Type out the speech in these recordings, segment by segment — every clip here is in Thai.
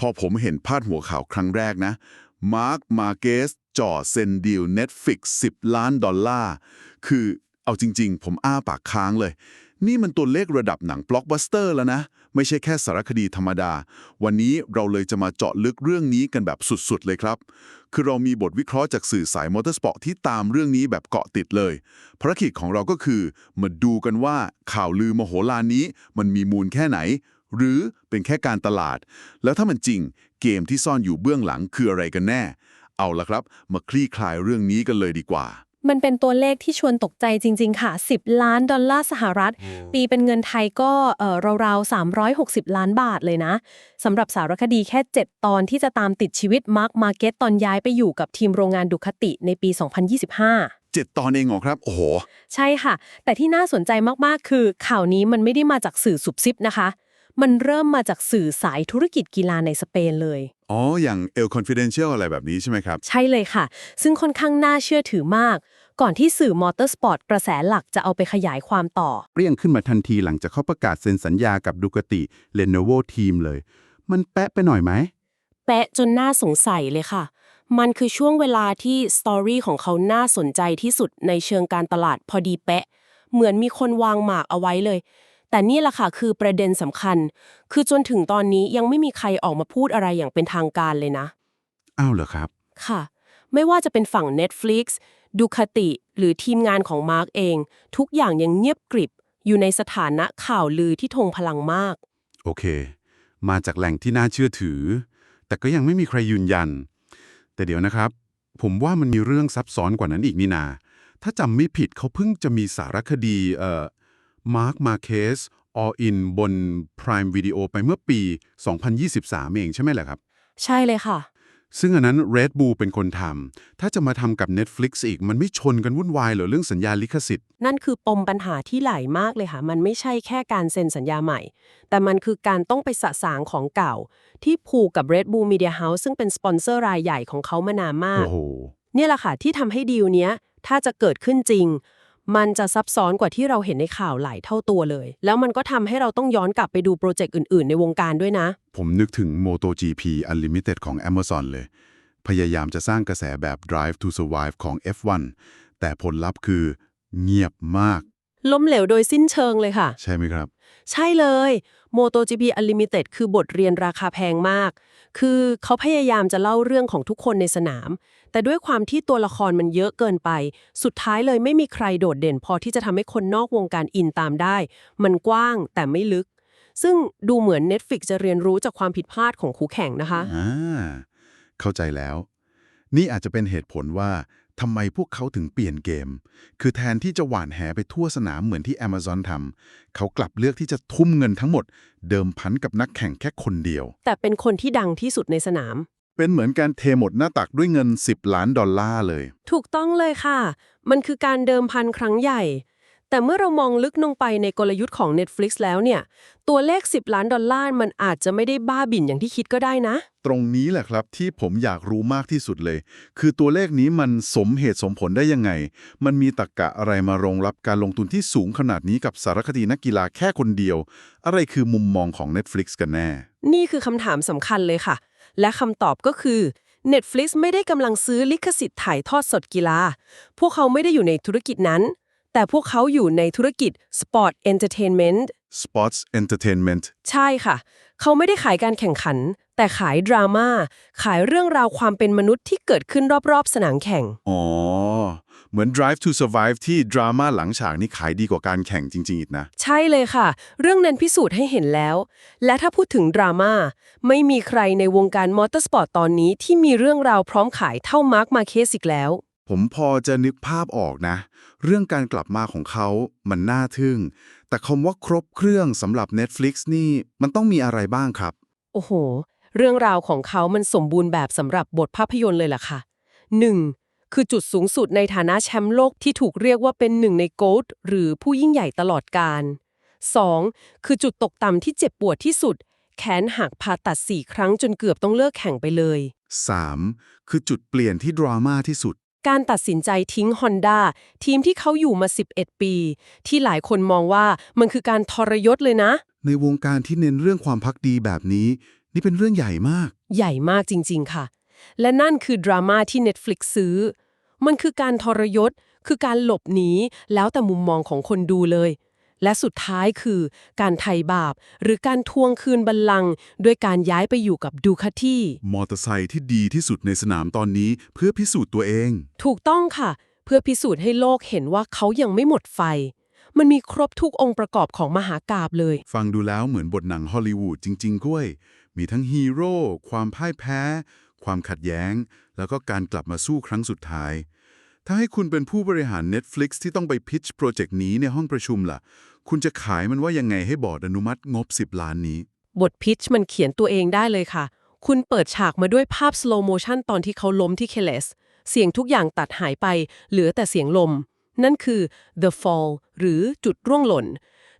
พอผมเห็นพาดหัวข่าวครั้งแรกนะ มาร์ค มาเกสจ่อเซ็นดีล Netflix 10 ล้านดอลลาร์ คือเอาจริง ๆ ผมอ้าปากค้างเลย นี่มันตัวเลขระดับหนังบล็อกบัสเตอร์แล้วนะ ไม่ใช่แค่สารคดีธรรมดา วันนี้เราเลยจะมาเจาะลึกเรื่องนี้กันแบบสุด ๆ เลยครับ คือเรามีบทวิเคราะห์จากสื่อสายมอเตอร์สปอร์ตที่ตามเรื่องนี้แบบเกาะติดเลย ภารกิจของเราก็คือมาดูกันว่าข่าวลือมโหฬารนี้มันมีมูลแค่ไหน หรือเป็นแค่การตลาด แล้วถ้ามันจริง เกมที่ซ่อนอยู่เบื้องหลังคืออะไรกันแน่ เอาละครับ มาคลี่คลายเรื่องนี้กันเลยดีกว่า มันเป็นตัวเลขที่ชวนตกใจจริง ๆ ค่ะ 10 ล้านดอลลาร์สหรัฐ ปีเป็นเงินไทยก็เอ่อราวๆ360 ล้านบาทเลยนะสำหรับสารคดีแค่ 7 ตอนที่จะตามติดชีวิตมาร์คมาเก็ตตอนย้ายไปอยู่กับทีมโรงงานดุคติในปี 2025เจ็ดตอนเองเหรอครับ โอ้โห ใช่ค่ะ แต่ที่น่าสนใจมาก ๆ คือข่าวนี้มันไม่ได้มาจากสื่อสุบซิบนะคะ มันเริ่มมาจากสื่อสายธุรกิจกีฬาในสเปนเลย อ๋อ อย่าง El Confidential อะไรแบบนี้ใช่ไหมครับ ใช่เลยค่ะ ซึ่งค่อนข้างน่าเชื่อถือมาก ก่อนที่สื่อมอเตอร์สปอร์ตกระแสหลักจะเอาไปขยายความต่อ เปรี้ยงขึ้นมาทันทีหลังจากเขาประกาศเซ็นสัญญากับดูกติเลโนโวทีมเลย มันแปะไปหน่อยไหม แปะจนน่าสงสัยเลยค่ะ มันคือช่วงเวลาที่สตอรี่ของเขาน่าสนใจที่สุดในเชิงการตลาดพอดีเป๊ะเหมือนมีคนวางหมากเอาไว้เลย แต่นี่แหละค่ะคือประเด็นสำคัญ คือจนถึงตอนนี้ยังไม่มีใครออกมาพูดอะไรอย่างเป็นทางการเลยนะ อ้าวเหรอครับ ค่ะ ไม่ว่าจะเป็นฝั่ง Netflix ดูคติหรือทีมงานของมาร์กเอง ทุกอย่างยังเงียบกริบ อยู่ในสถานะข่าวลือที่ทงพลังมาก โอเค มาจากแหล่งที่น่าเชื่อถือ แต่ก็ยังไม่มีใครยืนยัน แต่เดี๋ยวนะครับ ผมว่ามันมีเรื่องซับซ้อนกว่านั้นอีกนี่นา ถ้าจำไม่ผิดเขาเพิ่งจะมีสารคดีเอ่อ Mark Marquez All In บน Prime Video ไปเมื่อปี 2023 เองใช่ไหมล่ะครับ ใช่เลยค่ะ ซึ่งอันนั้น Red Bull เป็นคนทำถ้าจะมาทำกับ Netflix อีก มันไม่ชนกันวุ่นวายเหรอเรื่องสัญญาลิขสิทธิ์ นั่นคือปมปัญหาที่ใหญ่มากเลยค่ะ มันไม่ใช่แค่การเซ็นสัญญาใหม่ แต่มันคือการต้องไปสะสางของเก่า ที่ผูกกับ Red Bull Media House ซึ่งเป็นสปอนเซอร์รายใหญ่ของเขามานานมาก โอ้โห เนี่ยแหละค่ะที่ทำให้ดีลเนี้ยถ้าจะเกิดขึ้นจริง มันจะซับซ้อนกว่าที่เราเห็นในข่าวหลายเท่าตัวเลย แล้วมันก็ทำให้เราต้องย้อนกลับไปดูโปรเจกต์อื่น ๆ ในวงการด้วยนะ ผมนึกถึง MotoGP Unlimited ของ Amazon เลย พยายามจะสร้างกระแสแบบ Drive to Survive ของ F1 แต่ผลลัพธ์คือ เงียบมาก ล้มเหลวโดยสิ้นเชิงเลยค่ะ ใช่ไหมครับ ใช่เลย MotoGP Unlimited คือบทเรียนราคาแพงมาก คือเขาพยายามจะเล่าเรื่องของทุกคนในสนาม แต่ด้วยความที่ตัวละครมันเยอะเกินไป สุดท้ายเลยไม่มีใครโดดเด่นพอที่จะทำให้คนนอกวงการอินตามได้ มันกว้างแต่ไม่ลึก ซึ่งดูเหมือน Netflix จะเรียนรู้จากความผิดพลาดของคู่แข่งนะคะ อ่า เข้าใจแล้ว นี่อาจจะเป็นเหตุผลว่า ทำไมพวกเขาถึงเปลี่ยนเกม คือแทนที่จะหวานแหไปทั่วสนามเหมือนที่ Amazon ทำ เขากลับเลือกที่จะทุ่มเงินทั้งหมด เดิมพันกับนักแข่งแค่คนเดียว แต่เป็นคนที่ดังที่สุดในสนาม เป็นเหมือนการเทหมดหน้าตักด้วยเงิน 10 ล้านดอลลาร์เลย ถูกต้องเลยค่ะ มันคือการเดิมพันครั้งใหญ่ แต่เมื่อเรามองลึกลงไปในกลยุทธ์ของ Netflix แล้วเนี่ย ตัวเลข 10 ล้านดอลลาร์มันอาจจะไม่ได้บ้าบิ่นอย่างที่คิดก็ได้นะ ตรงนี้แหละครับที่ผมอยากรู้มากที่สุดเลย คือตัวเลขนี้มันสมเหตุสมผลได้ยังไง มันมีตรรกกะอะไรมารองรับการลงทุนที่สูงขนาดนี้กับสารคดีนักกีฬาแค่คนเดียว อะไรคือมุมมองของ Netflix กันแน่ นี่คือคำถามสำคัญเลยค่ะ และคำตอบก็คือ Netflix ไม่ได้กำลังซื้อลิขสิทธิ์ถ่ายทอดสดกีฬา พวกเขาไม่ได้อยู่ในธุรกิจนั้น แต่พวกเขาอยู่ในธุรกิจ Sport Entertainment Sports Entertainment ใช่ค่ะ เขาไม่ได้ขายการแข่งขัน แต่ขายดราม่า ขายเรื่องราวความเป็นมนุษย์ที่เกิดขึ้นรอบๆ สนามแข่ง อ๋อ เหมือน Drive to Survive ที่ดราม่าหลังฉากนี่ขายดีกว่าการแข่งจริงๆอีกนะ ใช่เลยค่ะ เรื่องนั้นพิสูจน์ให้เห็นแล้ว และถ้าพูดถึงดราม่า ไม่มีใครในวงการมอเตอร์สปอร์ตตอนนี้ที่มีเรื่องราวพร้อมขายเท่ามาร์คมาเคสอีกแล้ว ผมพอจะนึกภาพออกนะ เรื่องการกลับมาของเขา มันน่าทึ่ง แต่คำว่าครบเครื่องสำหรับ Netflix นี่ มันต้องมีอะไรบ้างครับ โอ้โห เรื่องราวของเขามันสมบูรณ์แบบสำหรับบทภาพยนตร์เลยล่ะค่ะ 1. คือจุดสูงสุดในฐานะแชมป์โลกที่ถูกเรียกว่าเป็นหนึ่งในโกดหรือผู้ยิ่งใหญ่ตลอดกาล 2. คือจุดตกต่ำที่เจ็บปวดที่สุด แขนหักผ่าตัดสี่ครั้งจนเกือบต้องเลิกแข่งไปเลย 3. คือจุดเปลี่ยนที่ดราม่าที่สุด การตัดสินใจทิ้ง Honda ทีมที่เขาอยู่มา 11 ปี ที่หลายคนมองว่ามันคือการทรยศเลยนะ ในวงการที่เน้นเรื่องความพักดีแบบนี้ นี่เป็นเรื่องใหญ่มาก ใหญ่มากจริง ๆ ค่ะ และนั่นคือดราม่าที่ Netflix ซื้อ มันคือการทรยศ คือการหลบหนีแล้วแต่มุมมองของคนดูเลย และสุดท้ายคือการไถ่บาป หรือการทวงคืนบัลลังก์ด้วยการย้ายไปอยู่กับดูคาที่ มอเตอร์ไซค์ที่ดีที่สุดในสนามตอนนี้เพื่อพิสูจน์ตัวเอง ถูกต้องค่ะ เพื่อพิสูจน์ให้โลกเห็นว่าเขายังไม่หมดไฟ มันมีครบทุกองค์ประกอบของมหากาบเลย ฟังดูแล้วเหมือนบทหนังฮอลลีวูดจริงๆก้วย มีทั้งฮีโร่ความพ่ายแพ้ ความขัดแย้ง แล้วก็การกลับมาสู้ครั้งสุดท้าย ถ้าให้คุณเป็นผู้บริหาร Netflix ที่ต้องไปพิชโปรเจกต์นี้ในห้องประชุมล่ะ คุณจะขายมันว่ายังไงให้บอร์ดอนุมัติงบ 10 ล้านนี้ บทพิชมันเขียนตัวเองได้เลยค่ะ คุณเปิดฉากมาด้วยภาพสโลโมชันตอนที่เขาล้มที่เคเลส เสียงทุกอย่างตัดหายไป เหลือแต่เสียงลม นั่นคือ the fall หรือจุดร่วงหล่น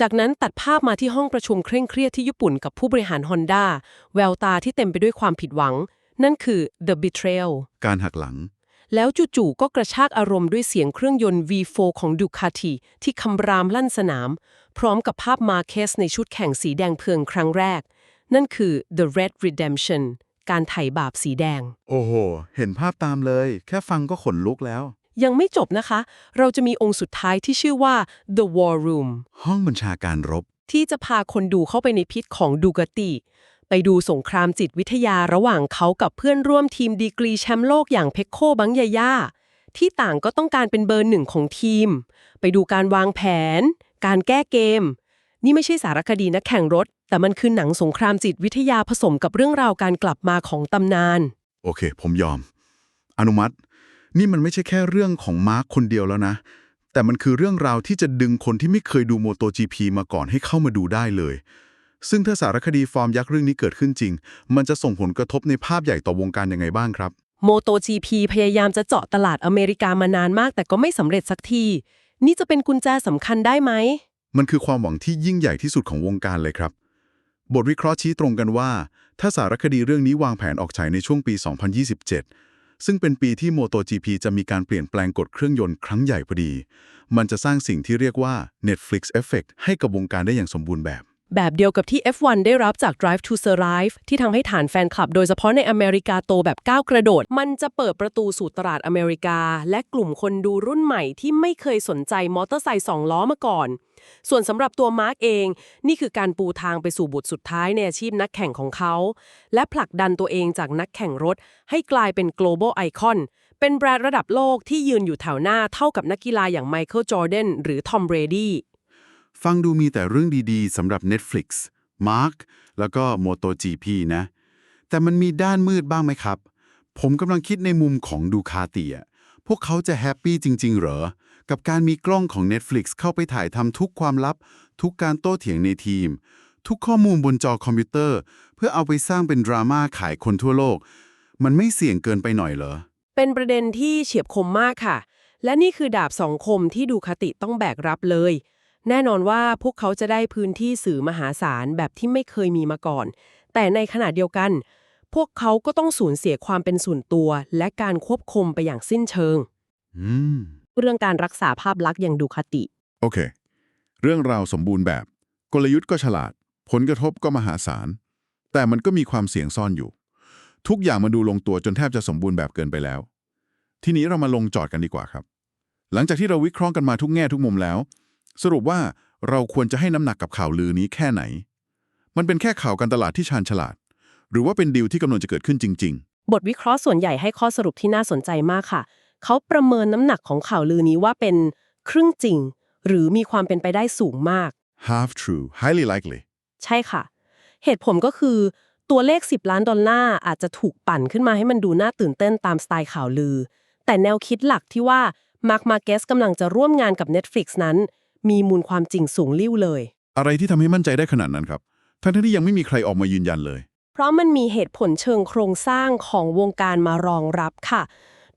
จากนั้นตัดภาพมาที่ห้องประชุมเคร่งเครียดที่ญี่ปุ่นกับผู้บริหารฮอนด้าแววตาที่เต็มไปด้วยความผิดหวัง นั่นคือ the betrayal การหักหลัง แล้วจู่ๆก็กระชากอารมณ์ด้วยเสียงเครื่องยนต์ V4 ของดูคาติที่คำรามลั่นสนาม พร้อมกับภาพมาเคสในชุดแข่งสีแดงเพลิงครั้งแรก นั่นคือ The Red Redemption การไถ่บาปสีแดง โอ้โห เห็นภาพตามเลย แค่ฟังก็ขนลุกแล้ว ยังไม่จบนะคะ เราจะมีองค์สุดท้ายที่ชื่อว่า The War Room ห้องบัญชาการรบ ที่จะพาคนดูเข้าไปในพิษของดูกาติ ไปดูสงครามจิตวิทยาระหว่างเขากับเพื่อนร่วมทีมดีกรีแชมป์โลกอย่างเพคโคบังยาย่าที่ต่างก็ต้องการเป็นเบอร์หนึ่งของทีม ไปดูการวางแผน การแก้เกม นี่ไม่ใช่สารคดีนักแข่งรถ แต่มันคือหนังสงครามจิตวิทยาผสมกับเรื่องราวการกลับมาของตำนาน โอเค ผมยอม อนุมัติ นี่มันไม่ใช่แค่เรื่องของมาร์คคนเดียวแล้วนะ แต่มันคือเรื่องราวที่จะดึงคนที่ไม่เคยดูโมโต GP มาก่อนให้เข้ามาดูได้เลย ซึ่งถ้าสารคดีฟอร์มยักษ์เรื่องนี้เกิดขึ้นจริง มันจะส่งผลกระทบในภาพใหญ่ต่อวงการยังไงบ้างครับโมโต GP พยายามจะเจาะตลาดอเมริกามานานมาก แต่ก็ไม่สำเร็จสักที นี่จะเป็นกุญแจสำคัญได้ไหม มันคือความหวังที่ยิ่งใหญ่ที่สุดของวงการเลยครับ บทวิเคราะห์ชี้ตรงกันว่า ถ้าสารคดีเรื่องนี้วางแผนออกฉายในช่วงปี 2027 ซึ่งเป็นปีที่ MotoGP จะมีการเปลี่ยนแปลงกฎเครื่องยนต์ครั้งใหญ่พอดี มันจะสร้างสิ่งที่เรียกว่า Netflix Effect ให้กับวงการได้อย่างสมบูรณ์แบบ แบบเดียวกับที่ F1 ได้รับจาก Drive to Survive ที่ทำให้ฐานแฟนคลับ โดยเฉพาะในอเมริกาโตแบบก้าวกระโดด มันจะเปิดประตูสู่ตลาดอเมริกา และกลุ่มคนดูรุ่นใหม่ที่ไม่เคยสนใจมอเตอร์ไซค์สองล้อมาก่อน ส่วนสำหรับตัวมาร์กเอง นี่คือการปูทางไปสู่บุตรสุดท้ายในอาชีพนักแข่งของเขา และผลักดันตัวเองจากนักแข่งรถ ให้กลายเป็น global icon เป็นแบรนด์ระดับโลกที่ยืนอยู่แถวหน้าเท่ากับนักกีฬาอย่างไมเคิลจอร์แดนหรือทอมเบรดี้ ฟังดูมีแต่เรื่องดีๆสำหรับ Netflix Mark แล้วก็ MotoGP นะ แต่มันมีด้านมืดบ้างไหมครับ ผมกำลังคิดในมุมของดูคาติอะพวกเขาจะแฮปปี้จริง ๆ เหรอ กับการมีกล้องของ Netflix เข้าไปถ่ายทำทุกความลับ ทุกการโต้เถียงในทีม ทุกข้อมูลบนจอคอมพิวเตอร์ เพื่อเอาไปสร้างเป็นดราม่าขายคนทั่วโลก มันไม่เสี่ยงเกินไปหน่อยเหรอ เป็นประเด็นที่เฉียบคมมากค่ะ และนี่คือดาบสองคมที่ดูคติต้องแบกรับเลย แน่นอนว่าพวกเขาจะได้พื้นที่สื่อมหาศาลแบบที่ไม่เคยมีมาก่อน แต่ในขณะเดียวกัน พวกเขาก็ต้องสูญเสียความเป็นส่วนตัว และการควบคุมไปอย่างสิ้นเชิง อืม เรื่องการรักษาภาพลักษณ์อย่างดูคติ โอเค เรื่องราวสมบูรณ์แบบ กลยุทธ์ก็ฉลาด ผลกระทบก็มหาศาล แต่มันก็มีความเสี่ยงซ่อนอยู่ ทุกอย่างมาดูลงตัวจนแทบจะสมบูรณ์แบบเกินไปแล้ว ทีนี้เรามาลงจอดกันดีกว่าครับ หลังจากที่เราวิเคราะห์กันมาทุกแง่ทุกมุมแล้ว สรุปว่าเราควรจะให้น้ำหนักกับข่าวลือนี้แค่ไหน มันเป็นแค่ข่าวการตลาดที่ชาญฉลาด หรือว่าเป็นดีลที่กำลังจะเกิดขึ้นจริงบทวิเคราะห์ส่วนใหญ่ให้ข้อสรุปที่น่าสนใจมากค่ะ เขาประเมินน้ำหนักของข่าวลือนี้ว่าเป็นครึ่งจริง หรือมีความเป็นไปได้สูงมากๆ half true highly likely ใช่ค่ะ เหตุผลก็คือตัวเลข 10 ล้านดอลลาร์อาจจะถูกปั่นขึ้นมาให้มันดูน่าตื่นเต้นตามสไตล์ข่าวลือ แต่แนวคิดหลักที่ว่ามาร์คมาเกสกำลังจะร่วมงานกับ Netflix นั้น มีมูลความจริงสูงลิ่วเลย อะไรที่ทำให้มั่นใจได้ขนาดนั้นครับ ทั้งๆที่ยังไม่มีใครออกมายืนยันเลย เพราะมันมีเหตุผลเชิงโครงสร้างของวงการมารองรับค่ะ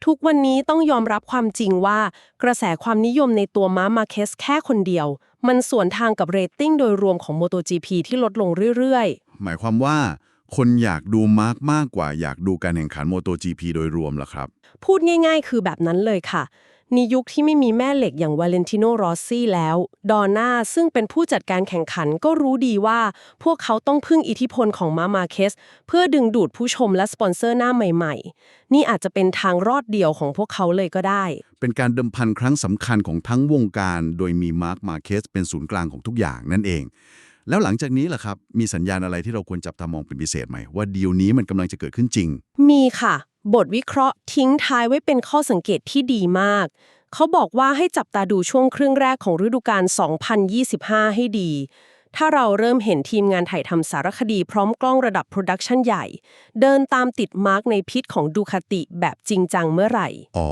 ทุกวันนี้ต้องยอมรับความจริงว่า กระแสความนิยมในตัวม้ามาเคสแค่คนเดียว มันสวนทางกับเรตติ้งโดยรวมของ MotoGP ที่ลดลงเรื่อยๆหมายความว่าคนอยากดูมาร์กมากกว่าอยากดูการแข่งขัน MotoGP โดยรวมเหรอครับพูดง่าย ๆ คือแบบนั้นเลยค่ะ ในยุคที่ไม่มีแม่เหล็กอย่างวาเลนติโนรอสซี่แล้ว ดอนน่าซึ่งเป็นผู้จัดการแข่งขันก็รู้ดีว่า พวกเขาต้องพึ่งอิทธิพลของมามาเคส เพื่อดึงดูดผู้ชมและสปอนเซอร์หน้าใหม่ๆ นี่อาจจะเป็นทางรอดเดียวของพวกเขาเลยก็ได้ เป็นการเดิมพันครั้งสำคัญของทั้งวงการ โดยมีมาร์คมาเคสเป็นศูนย์กลางของทุกอย่างนั่นเอง แล้วหลังจากนี้ล่ะครับมีสัญญาณอะไรที่เราควรจับตามองเป็นพิเศษไหมว่าดีลนี้มันกำลังจะเกิดขึ้นจริง มีค่ะ บทวิเคราะห์ทิ้งท้ายไว้เป็นข้อสังเกตที่ดีมาก เขาบอกว่าให้จับตาดูช่วงครึ่งแรกของฤดูกาล 2025 ให้ดี ถ้าเราเริ่มเห็นทีมงานถ่ายทำสารคดีพร้อมกล้องระดับโปรดักชันใหญ่ เดินตามติดมาร์กในพิษของดูคาติแบบจริงจังเมื่อไหร่ อ๋อ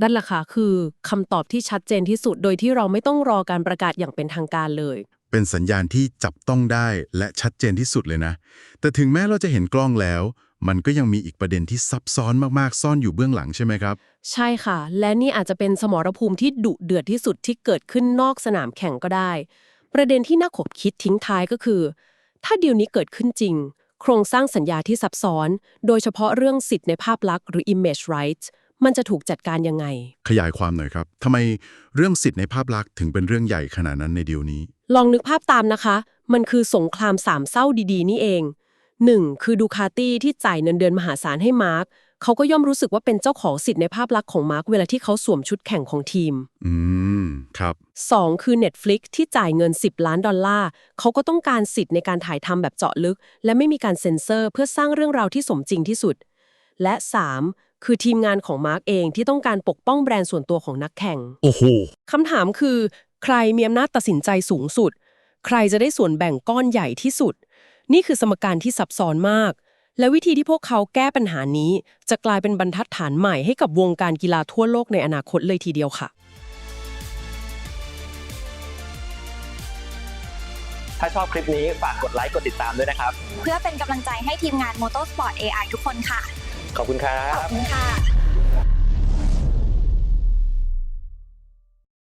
นั่นแหละค่ะคือคำตอบที่ชัดเจนที่สุดโดยที่เราไม่ต้องรอการประกาศอย่างเป็นทางการเลย เป็นสัญญาณที่จับต้องได้และชัดเจนที่สุดเลยนะ แต่ถึงแม้เราจะเห็นกล้องแล้ว มันก็ยังมีอีกประเด็นที่ซับซ้อนมากๆ ซ่อนอยู่เบื้องหลังใช่ไหมครับ ใช่ค่ะ และนี่อาจจะเป็นสมรภูมิที่ดุเดือดที่สุดที่เกิดขึ้นนอกสนามแข่งก็ได้ ประเด็นที่น่าขบคิดทิ้งท้ายก็คือ ถ้าดีลนี้เกิดขึ้นจริง โครงสร้างสัญญาที่ซับซ้อน โดยเฉพาะเรื่องสิทธิ์ในภาพลักษณ์หรือ image rights มันจะถูกจัดการยังไง ขยายความหน่อยครับทำไมเรื่องสิทธิ์ในภาพลักษณ์ถึงเป็นเรื่องใหญ่ขนาดนั้นในดีลนี้ ลองนึกภาพตามนะคะ มันคือสงครามสามเศร้าดีๆ นี่เอง 1. คือดูคาตี้ที่จ่ายเงินเดือนมหาศาลให้มาร์คเขาก็ย่อมรู้สึกว่าเป็นเจ้าของสิทธิ์ในภาพลักษณ์ของมาร์คเวลาที่เขาสวมชุดแข่งของทีม อืม ครับ 2. คือ Netflix ที่จ่ายเงิน 10 ล้านดอลลาร์เขาก็ต้องการสิทธิ์ในการถ่ายทำแบบเจาะลึก และไม่มีการเซ็นเซอร์เพื่อสร้างเรื่องราวที่สมจริงที่สุด และ 3. คือทีมงานของมาร์กเองที่ต้องการปกป้องแบรนด์ส่วนตัวของนักแข่งโอ้โหคำถามคือ ใครมีอำนาจตัดสินใจสูงสุด ใครจะได้ส่วนแบ่งก้อนใหญ่ที่สุด นี่คือสมการที่ซับซ้อนมาก และวิธีที่พวกเขาแก้ปัญหานี้ จะกลายเป็นบรรทัดฐานใหม่ให้กับวงการกีฬาทั่วโลกในอนาคตเลยทีเดียวค่ะ ถ้าชอบคลิปนี้ฝากกดไลค์กดติดตามด้วยนะครับ เพื่อเป็นกำลังใจให้ทีมงาน Motorsport AI ทุกคนค่ะ ขอบคุณครัขอบบ คุณค่ะ